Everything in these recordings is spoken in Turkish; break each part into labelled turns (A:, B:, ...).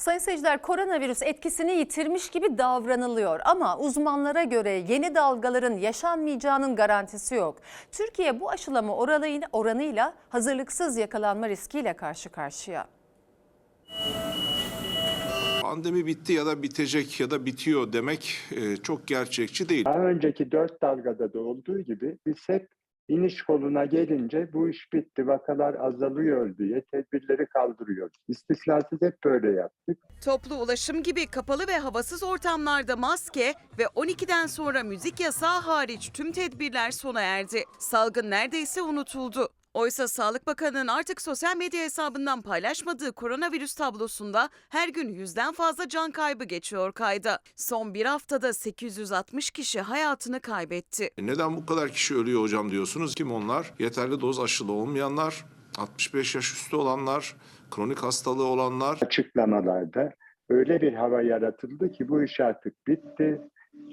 A: Sayın seyirciler koronavirüs etkisini yitirmiş gibi davranılıyor ama uzmanlara göre yeni dalgaların yaşanmayacağının garantisi yok. Türkiye bu aşılama oranıyla, oranıyla hazırlıksız yakalanma riskiyle karşı karşıya.
B: Pandemi bitti ya da bitecek ya da bitiyor demek e, çok gerçekçi değil.
C: Daha önceki dört dalgada da olduğu gibi biz hep iniş koluna gelince bu iş bitti, vakalar azalıyor diye tedbirleri kaldırıyoruz. İstisnasız hep böyle yaptık.
D: Toplu ulaşım gibi kapalı ve havasız ortamlarda maske ve 12'den sonra müzik yasağı hariç tüm tedbirler sona erdi. Salgın neredeyse unutuldu. Oysa Sağlık Bakanı'nın artık sosyal medya hesabından paylaşmadığı koronavirüs tablosunda her gün yüzden fazla can kaybı geçiyor kayda. Son bir haftada 860 kişi hayatını kaybetti.
B: E, Neden bu kadar kişi ölüyor hocam diyorsunuz? Kim onlar? Yeterli doz aşılı olmayanlar, 65 yaş üstü olanlar, kronik hastalığı olanlar.
C: Açıklamalarda öyle bir hava yaratıldı ki bu iş artık bitti,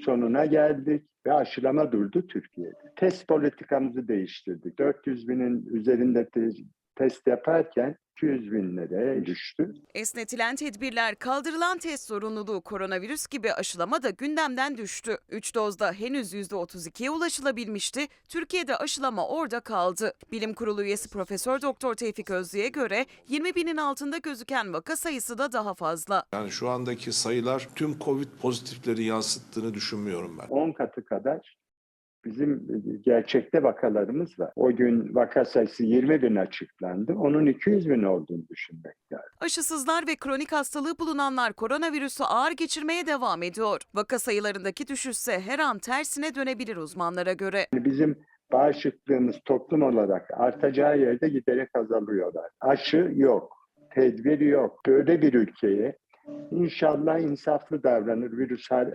C: sonuna geldik ve aşılama durdu Türkiye'de. Test politikamızı değiştirdik. 400 binin üzerinde te- test yaparken 200 binlere düştü.
D: Esnetilen tedbirler, kaldırılan test zorunluluğu, koronavirüs gibi aşılama da gündemden düştü. 3 dozda henüz %32'ye ulaşılabilmişti. Türkiye'de aşılama orada kaldı. Bilim Kurulu üyesi Profesör Doktor Tevfik Özlü'ye göre 20 binin altında gözüken vaka sayısı da daha fazla.
B: Yani şu andaki sayılar tüm Covid pozitifleri yansıttığını düşünmüyorum ben.
C: 10 katı kadar bizim gerçekte vakalarımız var. O gün vaka sayısı 20 bin açıklandı. Onun 200 bin olduğunu düşünmek lazım.
D: Aşısızlar ve kronik hastalığı bulunanlar koronavirüsü ağır geçirmeye devam ediyor. Vaka sayılarındaki düşüşse her an tersine dönebilir uzmanlara göre.
C: Bizim bağışıklığımız toplum olarak artacağı yerde giderek azalıyorlar. Aşı yok, tedbir yok. Böyle bir ülkeye inşallah insaflı davranır virüs her